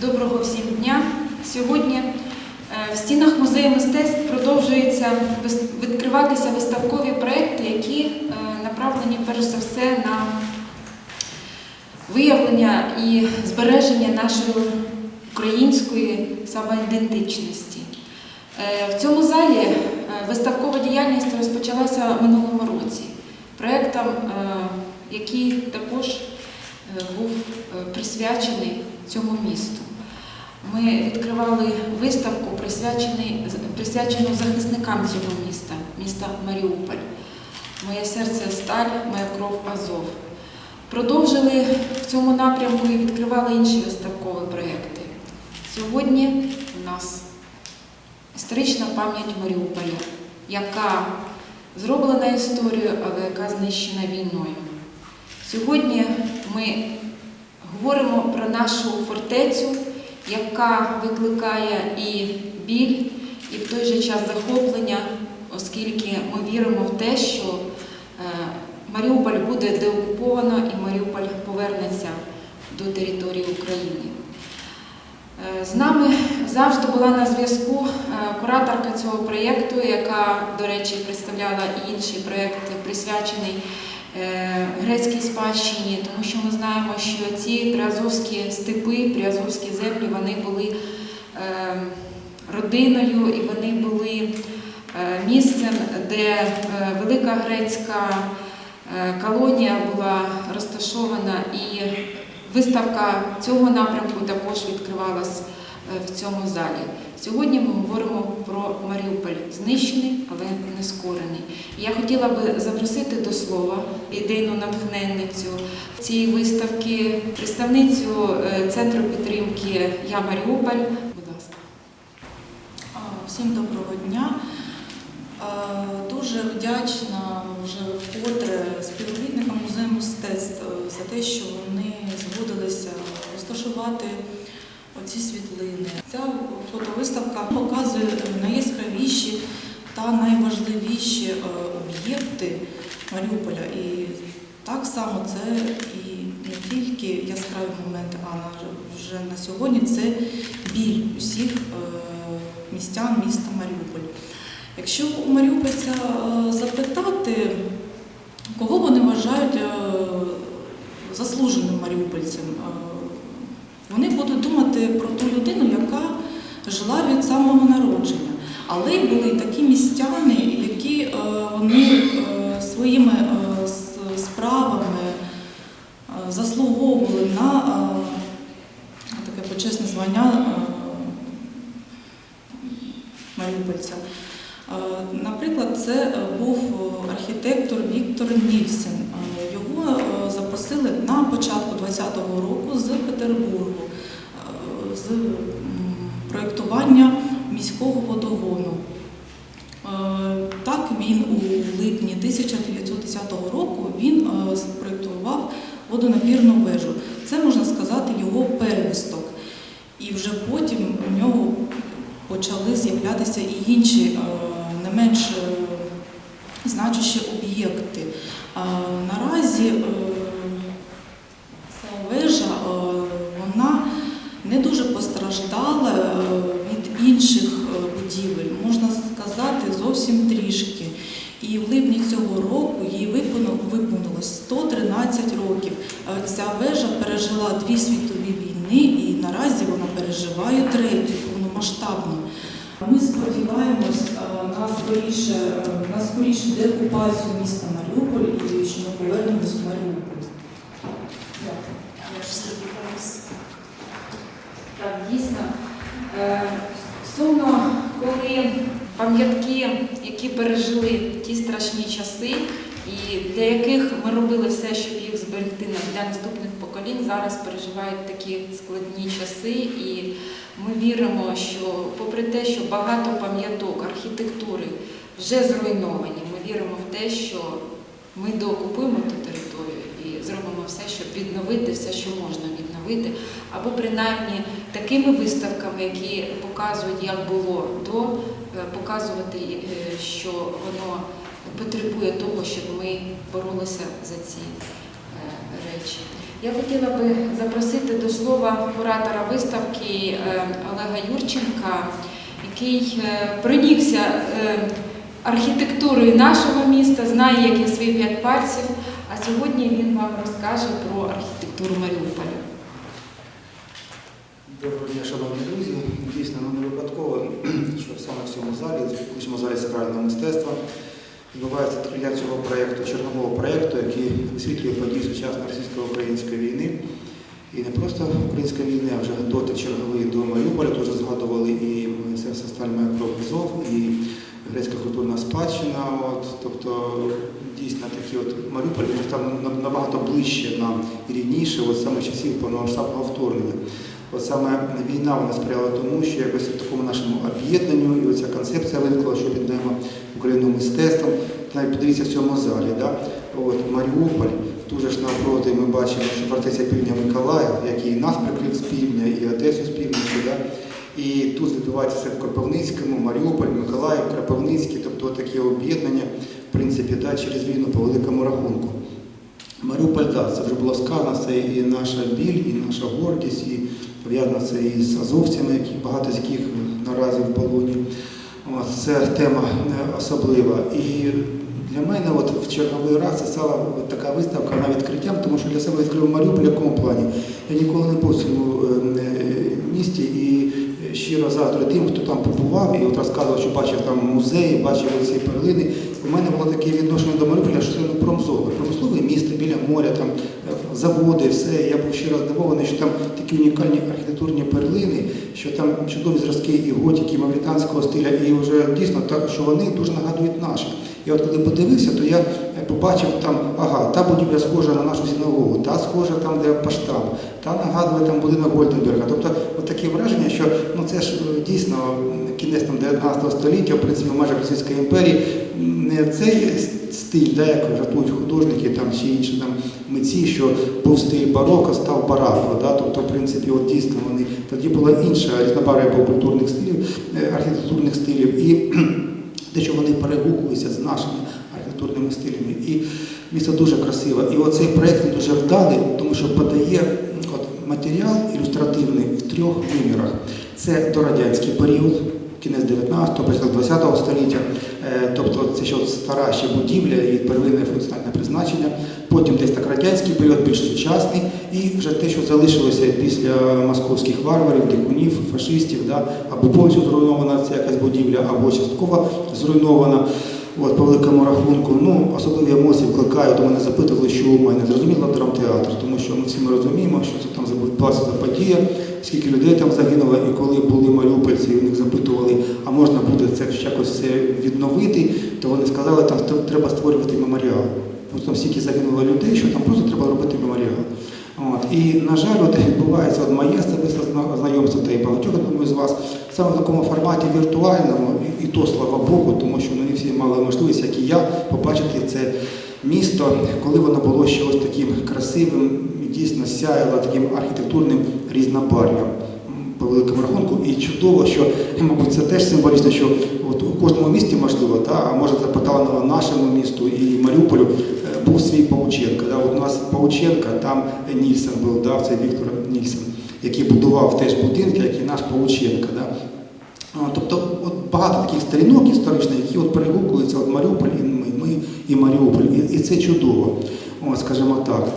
Доброго всім дня! Сьогодні е, в стінах музею мистецтв продовжуються відкриватися виставкові проекти, які е, направлені перш за все на виявлення і збереження нашої української самоідентичності. Е, В цьому залі виставкова діяльність розпочалася минулому році проектом, е, який також е, був е, присвячений цьому місту. Ми відкривали виставку, присвячену захисникам цього міста, міста Маріуполь. Моє серце сталь, моя кров Азов. Продовжили в цьому напрямку і відкривали інші виставкові проєкти. Сьогодні у нас історична пам'ять Маріуполя, яка зроблена історією, але яка знищена війною. Сьогодні ми говоримо про нашу фортецю, яка викликає і біль, і в той же час захоплення, оскільки ми віримо в те, що е, Маріуполь буде деокуповано і Маріуполь повернеться до території України. Е, З нами завжди була на зв'язку е, кураторка цього проєкту, яка, до речі, представляла і інший проєкт, присвячений е, грецькій спадщині, тому що ми знаємо, що ці приазовські степи, приазовські землі, вони були е, родиною і вони були місцем, де велика грецька колонія була розташована. І виставка цього напрямку також відкривалась в цьому залі. Сьогодні ми говоримо про Маріуполь, знищений, але не скорений. Я хотіла би запросити до слова ідейну натхненницю цієї виставки, представницю е, центру підтримки Я Маріуполь. Будь ласка. Всім доброго дня. Дуже вдячна вже вкотре співробітникам музею мистецтв е, за те, що вони згодилися розташувати оці світлини. Ця фотовиставка показує найяскравіші та найважливіші е, об'єкти Маріуполя. І так само це і не тільки яскраві моменти, а вже на сьогодні це біль усіх е, містян міста Маріуполь. Якщо у Маріупольця е, запитати, кого вони вважають е, заслуженим маріупольцем, е, думати про ту людину, яка жила від самого народження. Але й були такі містяни, міського водогону. Е, Так він у липні 1910 року він е, спроєктував водонапірну вежу. Це можна сказати його первісток. І вже потім у нього почали з'являтися і інші е, не менш значущі об'єкти. Наразі ця вежа вона не дуже постраждала будівель, можна сказати, зовсім трішки. І в липні цього року їй виповнило- виповнилось 113 років. Ця вежа пережила дві світові війни і наразі вона переживає третю повномасштабну. Ми сподіваємось на скоріше, на скоріше деокупацію міста Маріуполь і що ми повернемось в Маріуполь. Так, дійсно. Е, Сумно, коли пам'ятки, які пережили ті страшні часи, і для яких ми робили все, щоб їх зберегти для наступних поколінь, зараз переживають такі складні часи. І ми віримо, що попри те, що багато пам'яток архітектури вже зруйновані, ми віримо в те, що ми доокупуємо ту територію і зробимо все, щоб відновити все, що можна відновити, або принаймні такими виставками, які показують, як було до, е, показувати, е, що воно потребує того, щоб ми боролися за ці е, речі. Я хотіла би запросити до слова куратора виставки Олега Юрченка, який е, архітектурою нашого міста, знає, як є свої п'ять пальців. А сьогодні він вам розкаже про архітектуру Маріуполя. Доброго дня, шановні друзі. Дійсно, ну, не випадково, що саме в цьому залі, в цьому залі сакрального мистецтва, відбувається відкриття цього проєкту, чергового проєкту, який висвітлює події сучасної російсько-української війни. І не просто української війни, а вже дотик черговий до Маріуполя, теж згадували і Стальмає про Азов, і грецька культурна спадщина. От, тобто дійсно такі от Маріуполь він став набагато ближче нам і рідніше, от саме часів повномасштабного вторгнення. От саме війна вона сприяла тому, що якось в такому нашому об'єднанню, і оця концепція виникла, що піддаємо Україну мистецтвом. Навіть подивіться в цьому залі. Да? От, Маріуполь, тут же ж навпроти ми бачимо, що фортеця півдня Миколаїв, який і нас прикрив з півдня, і Одесу з півночі. Да? І тут відбувається в Кропивницькому, Маріуполь, Миколаїв, Кропивницький, тобто таке об'єднання, в принципі, да, через війну по великому рахунку. Маріуполь, так, це вже було сказано, це і наша біль, і наша гордість, і пов'язано це і з азовцями, які багато з яких наразі в полоні. От, це тема е, особлива. І для мене от в черговий раз це стала от така виставка на відкриттям, тому що для себе відкрив Маріуполь в якому плані. Я ніколи не був в цьому е, е, місті і щиро заздрю тим, хто там побував і от розказував, що бачив там музеї, бачив ці перлини. У мене було таке відношення до Маріуполя, що це ну, промзона, промислове місто біля моря, там заводи, все. Я був щиро здивований, що там такі унікальні архітектурні перлини, що там чудові зразки і готики, і мавританського стиля, і вже дійсно так, що вони дуже нагадують наші. І от коли подивився, то я е, побачив там, ага, та будівля схожа на нашу синагогу, та схожа там, де поштаб, та нагадує там будинок Гольденберга. Тобто от таке враження, що ну це ж е, дійсно кінець там 19 століття, в принципі, в межах Російської імперії, не цей стиль, да, як жартують художники там чи інші там митці, що був стиль бароко, став барако. Да? Тобто, в принципі, от дійсно вони тоді була інша різнобарв'я був культурних стилів, е, архітектурних стилів. І те, що вони перегукуються з нашими архітектурними стилями. І місто дуже красиве. І оцей проєкт дуже вдалий, тому що подає матеріал ілюстративний в трьох вимірах. Це дорадянський період, кінець 19-го, початок 20-го століття. Е, Тобто це ще стара ще будівля і первинне функціональне призначення. Потім десь так радянський період, більш сучасний, і вже те, що залишилося після московських варварів, дикунів, фашистів, да, або повністю зруйнована ця якась будівля, або частково зруйнована. От, по великому рахунку, ну, особливі емоції викликають, мене запитували, що у мене зрозуміло драмтеатр, тому що ми всі ми розуміємо, що це там відбулася за подія, скільки людей там загинуло, і коли були маріупольці, і у них запитували, а можна буде це якось все відновити, то вони сказали, там треба створювати меморіал. Просто там стільки загинуло людей, що там просто треба робити меморіал. От. І, на жаль, от відбувається от моє особисте знайомство та і багатьох думаю, з вас саме в такому форматі віртуальному, і, і то слава Богу, тому що вони всі мали можливість, як і я, побачити це місто, коли воно було ще ось таким красивим дійсно сяяло таким архітектурним різнобарв'ям. По великому рахунку, і чудово, що мабуть це теж символічно, що от у кожному місті можливо, та, а може це поталаново нашому місту і Маріуполю е, був свій Павученко. Да? От у нас Павученка, там Нільсен був, да? це Віктор Нільсен, який будував теж будинки, як і наш Павученко. Да? Тобто от багато таких сторінок історичних, які от перегукуються от Маріуполь і ми, ми і Маріуполь. І, і це чудово, от, скажімо так.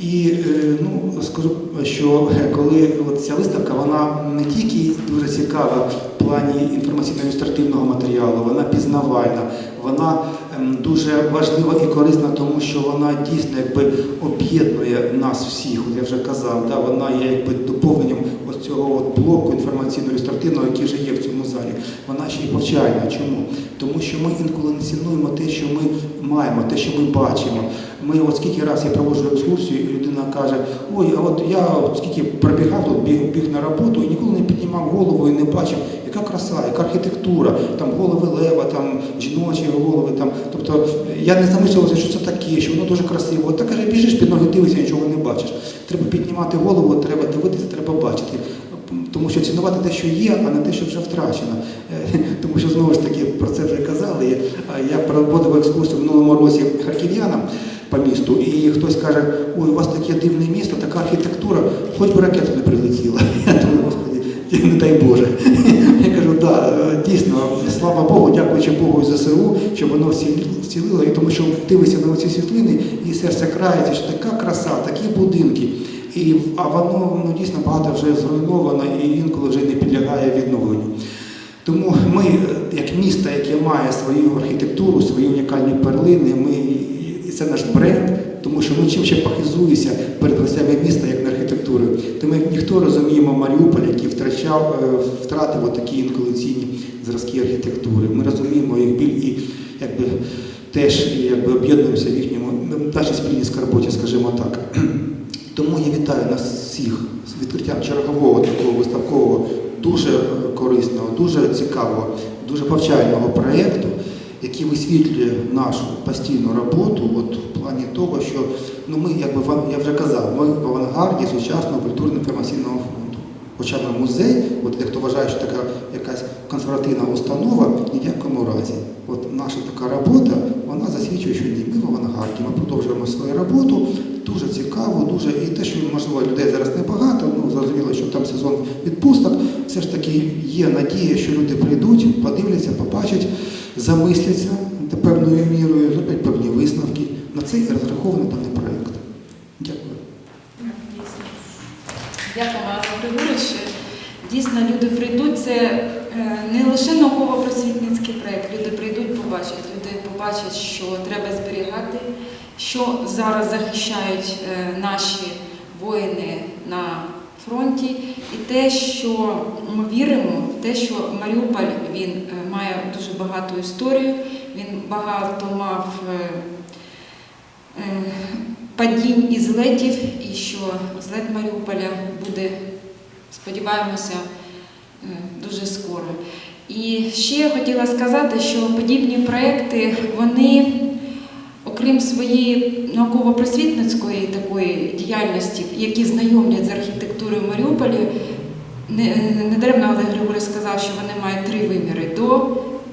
І е, ну, скажу, що е, коли от ця виставка, вона не тільки дуже цікава в плані інформаційно-ілюстративного матеріалу, вона пізнавальна, вона ем, дуже важлива і корисна, тому що вона дійсно якби об'єднує нас всіх. Я вже казав, да, вона є якби доповненням ось цього от блоку інформаційно-ілюстративного, який вже є в цьому залі. Вона ще й повчальна. Чому? Тому що ми інколи не цінуємо те, що ми маємо, те, що ми бачимо. Ми от скільки раз я проводжу екскурсію, і людина каже, ой, а от я скільки пробігав тут, біг, біг на роботу і ніколи не піднімав голову і не бачив, яка краса, яка архітектура, там голови лева, там жіночі голови. Там. Тобто я не замислювався, що це таке, що воно дуже красиво. От так каже, біжиш під ноги, дивишся, нічого не бачиш. Треба піднімати голову, треба дивитися, треба бачити. Тому що цінувати те, що є, а не те, що вже втрачено. Е, Тому що знову ж таки про це вже казали. Я проводив екскурсію в минулому році харків'янам по місту, і хтось каже, ой, у вас таке дивне місто, така архітектура, хоч би ракета не прилетіла. Я думаю, господи, не дай Боже. Я кажу, да, дійсно, слава Богу, дякуючи Богу і ЗСУ, що воно вцілило, і тому що дивишся на ці світлини, і серце крається, що така краса, такі будинки. І, а воно ну, дійсно багато вже зруйновано і інколи вже не підлягає відновленню. Тому ми, як місто, яке має свою архітектуру, свої унікальні перлини, ми, це наш бренд, тому що ми чим ще похизуємося перед гостями міста, як не архітектурою. То ми ніхто розуміємо Маріуполь, який втрачав, е, втратив такі інколиційні зразки архітектури. Ми розуміємо їх біль і якби, теж якби, об'єднуємося в їхньому, в нашій спільній скарботі, скажімо так. Тому я вітаю нас всіх з відкриттям чергового такого виставкового, дуже е, корисного, дуже цікавого, дуже повчального проєкту, який висвітлює нашу постійну роботу, от в плані того, що ну ми, якби би, я вже казав, ми в авангарді сучасного культурно-інформаційного фонду. Хоча ми музей, от хто вважає, що така якась консервативна установа, ні в якому разі. От наша така робота, вона засвідчує, що ні, ми в авангарді, ми продовжуємо свою роботу, дуже цікаво, дуже і те, що можливо людей зараз небагато, ну зрозуміло, що там сезон відпусток, все ж таки є надія, що люди прийдуть, подивляться, побачать, замисляться певною мірою, зроблять певні висновки. На це і розрахований даний проєкт. Дякую. Дякую, Іван Григорович. Дійсно, люди прийдуть. Це е, не лише науково-просвітницький проєкт. Люди прийдуть, побачать. Люди побачать, що треба зберігати, що зараз захищають е, наші воїни на фронті, і те, що ми віримо в те, що Маріуполь він е, має дуже багату історію, він багато мав. е, падінь і злетів, і що злет Маріуполя буде, сподіваємося, дуже скоро. І ще я хотіла сказати, що подібні проекти, вони, окрім своєї науково-просвітницької такої діяльності, які знайомлять з архітектурою Маріуполя, не, даремно Олег Григорій сказав, що вони мають три виміри до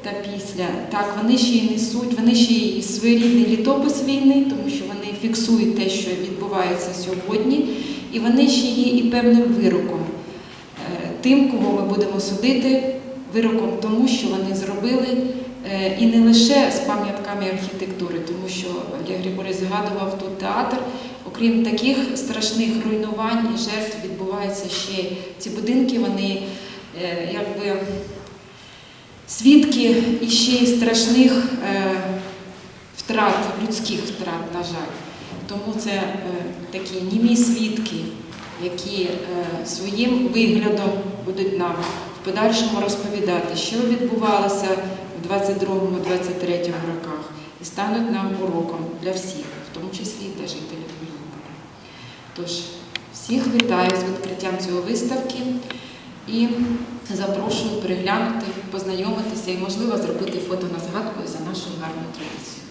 та після. Так, вони ще й несуть, вони ще й своєрідний літопис війни, тому що вони фіксують те, що відбувається сьогодні, і вони ще є і певним вироком е, тим, кого ми будемо судити, вироком тому, що вони зробили, і не лише з пам'ятками архітектури, тому що Олег Григорій згадував тут театр. Окрім таких страшних руйнувань і жертв відбуваються ще ці будинки, вони е, якби свідки і ще й страшних е, втрат, людських втрат, на жаль. Тому це е, такі німі свідки, які е, своїм виглядом будуть нам в подальшому розповідати, що відбувалося 22-23 роках, і стануть нам уроком для всіх, в тому числі для жителів Маріуполя. Тож, всіх вітаю з відкриттям цього виставки і запрошую переглянути, познайомитися і, можливо, зробити фото на згадку за нашу гарну традицію.